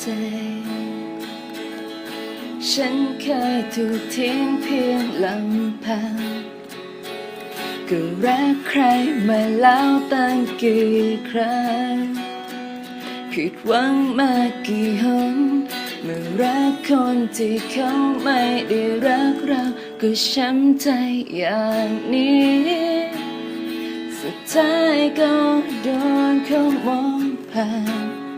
ใจ ฉันเคยถูกทิ้งเพียงลำพังก็รักใครมาแล้วตั้งกี่ครั้งผิดหวังมากี่หนเมื่อรักคนที่เขาไม่ได้รักเรา ก็ช้ำใจอย่างนี้สุดท้ายก็โดนเขามองผ่าน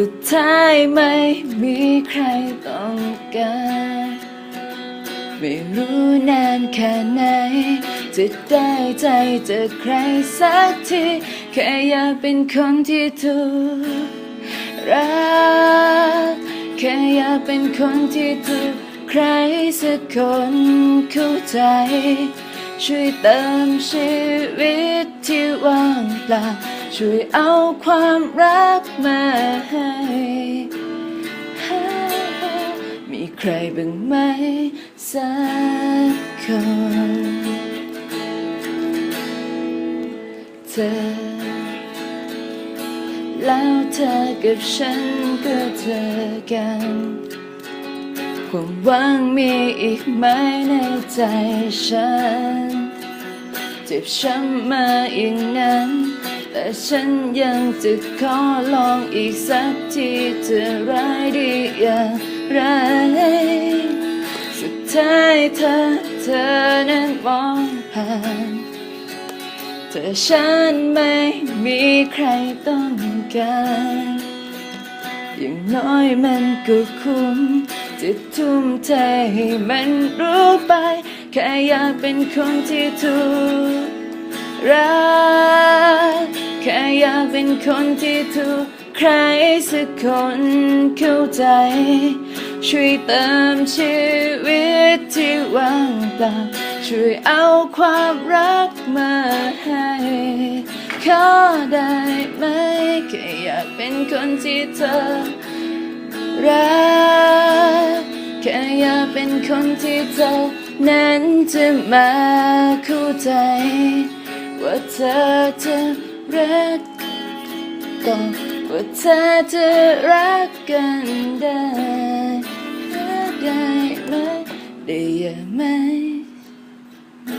สุดท้ายไม่มีใครต้องการไม่รู้นานแค่ไหน จะได้ใจจากใครสักที แค่อยากเป็นคนที่ถูกรัก แค่อยากเป็นคนที่ถูกใครสักคนเข้าใจ ช่วยเติมชีวิตที่ว่างเปล่า ช่วยเอาความรักมาให้มีใครบ้างไหมสักคนเธอ แล้วเธอกับฉันก็เจอกันความหวังมีอีกไหมในใจฉัน เจ็บช้ำมาอย่างนั้น แต่ฉันยังจะขอลองอีกสักทีจะร้ายดีอย่างไร สุดท้ายเธอเธอนั้นมองผ่านแต่ฉันไม่มีใครต้องการอย่างน้อยมันก็คุ้มจะทุ่มเทให้มันรู้ไป แค่อยากเป็นคนที่ถูกรัก แค่อยากเป็นคนที่ถูกใครสักคนเข้าใจ ช่วยเติมชีวิตที่ว่างเปล่าช่วยเอาความรักมาให้ขอได้ไหมแค่อยากเป็นคนที่เธอรักแค่อยากเป็นคนที่เธอนั้นจะมาเข้าใจ ว่าเธอจะ รักต่อว่าเธอจะรักกันได้ได้ไหมได้ยังไหมอ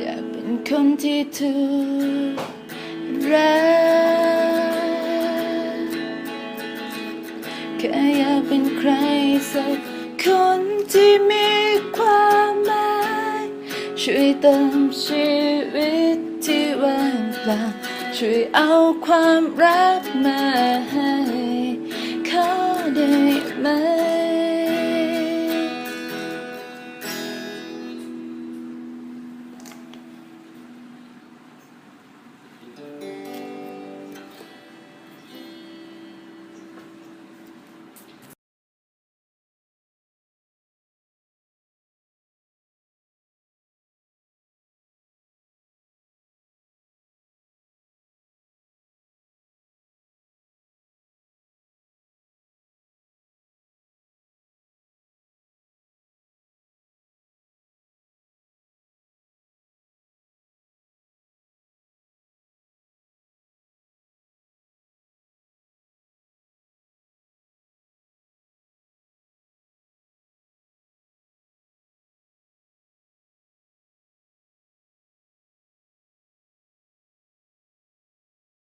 อยากเป็นคนที่เธอรักแค่อยากเป็นใครสัก ช่วยเติมชีวิตที่ว่างเปล่าช่วยเอาความรักมาให้เขาได้ไหม